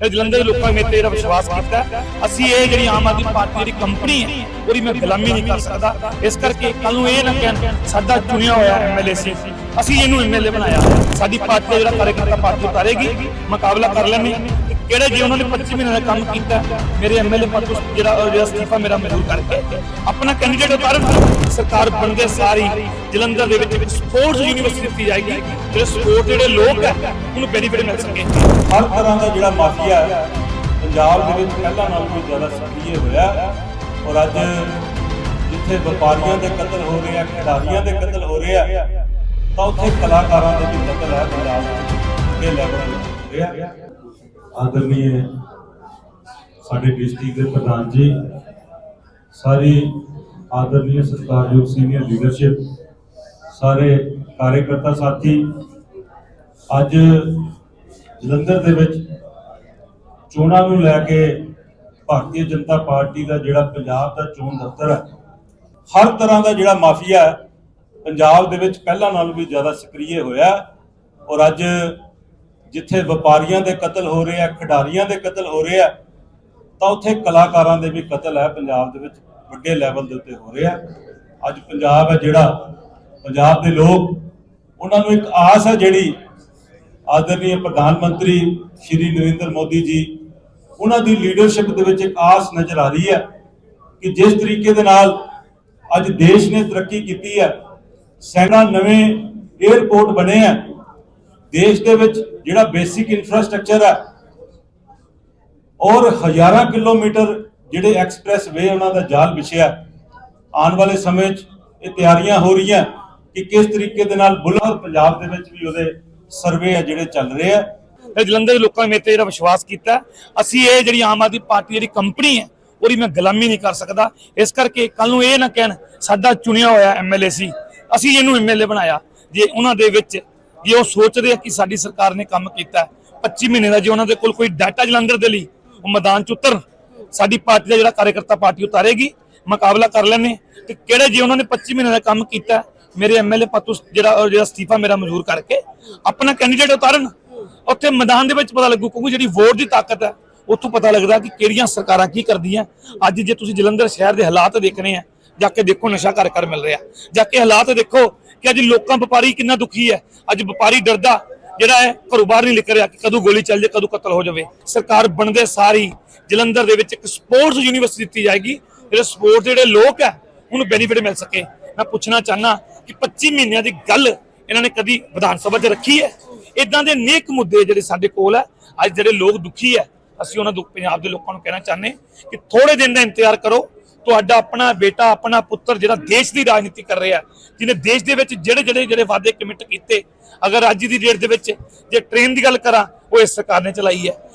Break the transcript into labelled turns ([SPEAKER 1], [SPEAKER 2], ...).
[SPEAKER 1] ਇਹ ਜਲੰਧਰ ਦੇ ਲੋਕਾਂ ਨੇ ਮੇਰੇ ਜਿਹੜਾ ਵਿਸ਼ਵਾਸ ਕੀਤਾ ਅਸੀਂ ਇਹ ਜਿਹੜੀ ਆਮ ਆਦਮੀ ਪਾਰਟੀ ਦੀ ਕੰਪਨੀ ਹੈ, ਉਹਦੀ ਮੈਂ ਗੁਲਾਮੀ ਨਹੀਂ ਕਰ ਸਕਦਾ। ਇਸ ਕਰਕੇ ਕੱਲ ਨੂੰ ਇਹ ਨਾ ਕਹਿਣ, ਸਾਡਾ ਚੁਣਿਆ ਹੋਇਆ ਐਮਐਲਏ ਸੀ, ਅਸੀਂ ਇਹਨੂੰ ਐਮਐਲਏ ਬਣਾਇਆ। ਸਾਡੀ ਪਾਰਟੀ ਦਾ ਜਿਹੜਾ ਕਾਰਜਕਰਤਾ ਪਾਰਟੀ ਉਤਾਰੇਗੀ, ਮੁਕਾਬਲਾ ਕਰ ਲੈਣੀ ਕਿਹੜੇ ਜੀ ਉਹਨਾਂ ਨੇ 25 ਮਹੀਨੇ ਦਾ ਕੰਮ ਕੀਤਾ, ਮੇਰੇ ਐਮਐਲਏ ਪਦ ਤੋਂ ਜਿਹੜਾ ਜਿਹੜਾ ਅਸਤੀਫਾ ਮੇਰਾ ਮਨਜ਼ੂਰ ਕਰਕੇ। ਆਪਣਾ ਕੈਂਡੀਡੇਟ ਉਤਾਰਨ ਸਰਕਾਰ ਬਣਦੇ ਸਾਰੀ, ਜਲੰਧਰ ਦੇ ਵਿੱਚ ਸਪੋਰਟਸ ਯੂਨੀਵਰਸਿਟੀ ਦਿੱਤੀ ਜਾਏਗੀ, ਜਿਹੜੇ ਸਪੋਰਟ ਜਿਹੜੇ ਲੋਕ ਹੈ ਉਹਨੂੰ ਬੈਨੀਫਿਟ ਮਿਲ ਸਕੇ।
[SPEAKER 2] ਹਰ ਤਰ੍ਹਾਂ ਦਾ ਜਿਹੜਾ ਮਾਫੀਆ ਹੈ, ਪੰਜਾਬ ਦੇ ਵਿੱਚ ਪਹਿਲਾਂ ਨਾਲੋਂ ਵੀ ਜ਼ਿਆਦਾ ਸਕਰੀਏ ਹੋਇਆ ਔਰ ਅੱਜ ਜਿੱਥੇ ਵਪਾਰੀਆਂ ਦੇ ਕਤਲ ਹੋ ਰਹੇ ਆ, ਖਿਡਾਰੀਆਂ ਦੇ ਕਤਲ ਹੋ ਰਹੇ ਆ, ਤਾਂ ਉੱਥੇ ਕਲਾਕਾਰਾਂ ਦੇ ਵੀ ਕਤਲ ਹੈ ਪੰਜਾਬ ਦੇ ਲੈਵਲ ਤੇ ਹੋ ਰਿਹਾ ਆਦਰਨੀय ਸਾਡੇ ਡਿਸਟ੍ਰਿਕਟ ਦੇ ਪ੍ਰਧਾਨ ਜੀ, ਸਾਰੀ ਆਦਰਨੀय ਸਤਿਕਾਰਯੋਗ ਸੀਨੀਅਰ ਲੀਡਰਸ਼ਿਪ, ਸਾਰੇ ਕਾਰਜਕਰਤਾ ਸਾਥੀ, ਅੱਜ ਜਲੰਧਰ ਦੇ ਵਿੱਚ ਚੋਣਾਂ ਨੂੰ ਲੈ ਕੇ ਭਾਰਤੀ ਜਨਤਾ ਪਾਰਟੀ ਦਾ ਜਿਹੜਾ ਪੰਜਾਬ ਦਾ ਚੋਣ ਦਫ਼ਤਰ ਹੈ, ਹਰ ਤਰ੍ਹਾਂ ਦਾ ਜਿਹੜਾ ਮਾਫੀਆ ਹੈ, ਪੰਜਾਬ ਦੇ ਵਿੱਚ ਪਹਿਲਾਂ ਨਾਲੋਂ ਵੀ ਜ਼ਿਆਦਾ ਸਕਰੀਏ ਹੋਇਆ ਔਰ ਅੱਜ ਜਿੱਥੇ ਵਪਾਰੀਆਂ ਦੇ ਕਤਲ ਹੋ ਰਹੇ ਆ, ਖਿਡਾਰੀਆਂ ਦੇ ਕਤਲ ਹੋ ਰਹੇ ਆ, ਤਾਂ ਉੱਥੇ ਕਲਾਕਾਰਾਂ ਦੇ ਵੀ ਕਤਲ ਹੈ, ਪੰਜਾਬ ਦੇ ਵਿੱਚ ਵੱਡੇ ਲੈਵਲ ਦੇ ਉੱਤੇ ਹੋ ਰਿਹਾ ਅੱਜ ਪੰਜਾਬ ਹੈ ਜਿਹੜਾ, ਪੰਜਾਬ ਦੇ ਲੋਕ, ਉਹਨਾਂ ਨੂੰ ਇੱਕ ਆਸ ਹੈ ਜਿਹੜੀ ਆਦਰਨੀय ਪ੍ਰਧਾਨ ਮੰਤਰੀ ਸ਼੍ਰੀ ਨਰਿੰਦਰ ਮੋਦੀ ਜੀ, ਉਹਨਾਂ ਦੀ ਲੀਡਰਸ਼ਿਪ ਦੇ ਵਿੱਚ ਇੱਕ ਆਸ ਨਜ਼ਰ ਆ ਰਹੀ ਹੈ ਕਿ ਜਿਸ ਤਰੀਕੇ ਦੇ ਨਾਲ ਅੱਜ ਦੇਸ਼ ਨੇ ਤਰੱਕੀ ਕੀਤੀ ਹੈ ਸੈਂਕੜਾ ਨਵੇਂ 에ਅਰਪੋਰਟ ਬਣੇ ਆ ਦੇਸ਼ ਦੇ ਵਿੱਚ ਜਿਹੜਾ ਬੇਸਿਕ ਇਨਫਰਾਸਟ੍ਰਕਚਰ ਹੈ, ਔਰ ਹਜ਼ਾਰਾਂ ਕਿਲੋਮੀਟਰ ਜਿਹੜੇ ਐਕਸਪ੍ਰੈਸ ਵੇ ਉਹਨਾਂ ਦਾ ਜਾਲ ਵਿਛਿਆ ਆਉਣ ਵਾਲੇ ਸਮੇਂ 'ਚ ਇਹ ਤਿਆਰੀਆਂ ਹੋ ਰਹੀਆਂ ਕਿ ਕਿਸ ਤਰੀਕੇ ਦੇ ਨਾਲ ਬੁਲਰ ਪੰਜਾਬ ਦੇ ਵਿੱਚ ਵੀ ਉਹਦੇ ਸਰਵੇ ਆ ਜਿਹੜੇ ਚੱਲ ਰਹੇ ਆ।
[SPEAKER 1] ਇਹ ਜਲੰਧਰ ਦੇ ਲੋਕਾਂ ਨੇ ਮੇਰੇ ਤੇ ਜਿਹੜਾ ਵਿਸ਼ਵਾਸ ਕੀਤਾ ਅਸੀਂ ਇਹ ਜਿਹੜੀ ਆਮ ਆਦਮੀ ਪਾਰਟੀ ਜਿਹੜੀ ਕੰਪਨੀ ਹੈ, ਉਹਦੀ ਮੈਂ ਗੁਲਾਮੀ ਨਹੀਂ ਕਰ ਸਕਦਾ। ਇਸ ਕਰਕੇ ਕੱਲ ਨੂੰ ਇਹ ਨਾ ਕਹਿਣ, ਸਾਡਾ ਚੁਣਿਆ ਹੋਇਆ ਐਮਐਲਏ ਸੀ, ਅਸੀਂ ਇਹਨੂੰ ਐਮਐਲਏ ਬਣਾਇਆ। ਜੇ ਉਹਨਾਂ ਦੇ ਵਿੱਚ ਜੇ ਉਹ ਸੋਚਦੇ ਆ ਕਿ ਸਾਡੀ ਸਰਕਾਰ ਨੇ ਕੰਮ ਕੀਤਾ ਹੈ, 25 ਮਹੀਨੇ ਦਾ ਜੇ ਉਹਨਾਂ ਦੇ ਕੋਲ ਕੋਈ ਡਾਟਾ ਜਲੰਧਰ ਦੇ ਲਈ ਉਹ ਮੈਦਾਨ ਚ ਉਤਰ ਸਾਡੀ ਪਾਰਟੀ ਦਾ ਜਿਹੜਾ ਕਾਰਜਕਰਤਾ ਪਾਰਟੀ ਉਤਾਰੇਗੀ ਮੁਕਾਬਲਾ ਕਰ ਲੈਣੇ ਤੇ ਕਿਹੜੇ ਜੇ ਉਹਨਾਂ ਨੇ 25 ਮਹੀਨੇ ਦਾ ਕੰਮ ਕੀਤਾ ਮੇਰੇ ਐਮਐਲਏ ਪਦ ਤੋਂ ਜਿਹੜਾ ਜਿਹੜਾ ਅਸਤੀਫਾ ਮੇਰਾ ਮਨਜ਼ੂਰ ਕਰਕੇ ਆਪਣਾ ਕੈਂਡੀਡੇਟ ਉਤਾਰਨ ਉੱਥੇ ਮੈਦਾਨ ਦੇ ਵਿੱਚ ਪਤਾ ਲੱਗੂ ਕਿਉਂਕਿ ਜਿਹੜੀ ਵੋਟ ਦੀ ਤਾਕਤ ਹੈ ਉੱਥੋਂ ਪਤਾ ਲੱਗਦਾ ਕਿ ਕਿਹੜੀਆਂ ਸਰਕਾਰਾਂ ਕੀ ਕਰਦੀਆਂ। ਅੱਜ ਜੇ ਤੁਸੀਂ ਜਲੰਧਰ ਸ਼ਹਿਰ ਦੇ ਹਾਲਾਤ ਦੇਖਣੇ ਆ ਜਾ ਕੇ ਦੇਖੋ ਨਸ਼ਾ ਘਰ ਘਰ ਮਿਲ ਰਿਹਾ। ਜਾ ਕੇ ਹਾਲਾਤ ਦੇਖੋ ਕਿ ਅੱਜ ਲੋਕਾਂ ਵਪਾਰੀ ਕਿੰਨਾ ਦੁਖੀ ਹੈ। ਅੱਜ ਵਪਾਰੀ ਡਰਦਾ, ਜਿਹੜਾ ਹੈ, ਘਰੋਂ ਬਾਹਰ ਨਹੀਂ ਨਿਕਲ ਰਿਹਾ ਕਿ ਕਦੋਂ ਗੋਲੀ ਚੱਲ ਜਾਏ ਕਦੋਂ ਕਤਲ ਹੋ ਜਾਵੇ। ਸਰਕਾਰ ਬਣਦੇ ਸਾਰੀ, ਜਲੰਧਰ ਦੇ ਵਿੱਚ ਇੱਕ ਸਪੋਰਟਸ ਯੂਨੀਵਰਸਿਟੀ ਦਿੱਤੀ ਜਾਏਗੀ, ਜਿਹੜੇ ਸਪੋਰਟ ਜਿਹੜੇ ਲੋਕ ਹੈ, ਉਹਨੂੰ ਬੈਨੀਫਿਟ ਮਿਲ ਸਕੇ। ਮੈਂ ਪੁੱਛਣਾ ਚਾਹਨਾ ਕਿ 25 ਮਹੀਨਿਆਂ ਦੀ ਗੱਲ ਇਹਨਾਂ ਨੇ ਕਦੀ ਵਿਧਾਨ ਸਭਾ 'ਚ ਰੱਖੀ ਹੈ? ਇਦਾਂ ਦੇ ਨੇਕ ਮੁੱਦੇ ਜਿਹੜੇ ਸਾਡੇ ਕੋਲ ਹੈ, ਅੱਜ ਜਿਹੜੇ ਲੋਕ ਦੁਖੀ ਹੈ, ਅਸੀਂ ਉਹਨਾਂ ਦੁੱਖ ਪੰਜਾਬ ਦੇ ਲੋਕਾਂ ਨੂੰ ਕਹਿਣਾ ਚਾਹੁੰਦੇ ਕਿ ਥੋੜੇ ਦਿਨ ਦਾ ਇੰਤਜ਼ਾਰ ਕਰੋ ਤੁਹਾਡਾ ਆਪਣਾ ਬੇਟਾ, ਆਪਣਾ ਪੁੱਤਰ ਜਿਹੜਾ ਦੇਸ਼ ਦੀ ਰਾਜਨੀਤੀ ਕਰ ਰਿਹਾ, ਜਿਹਨੇ ਦੇਸ਼ ਦੇ ਵਿੱਚ ਜਿਹੜੇ ਜਿਹੜੇ ਜਿਹੜੇ ਵਾਅਦੇ ਕਮਿਟ ਕੀਤੇ, ਅਗਰ ਅੱਜ ਦੀ ਡੇਟ ਦੇ ਵਿੱਚ ਜੇ ਟ੍ਰੇਨ ਦੀ ਗੱਲ ਕਰਾਂ, ਉਹ ਇਸ ਸਰਕਾਰ ਨੇ ਚਲਾਈ ਹੈ।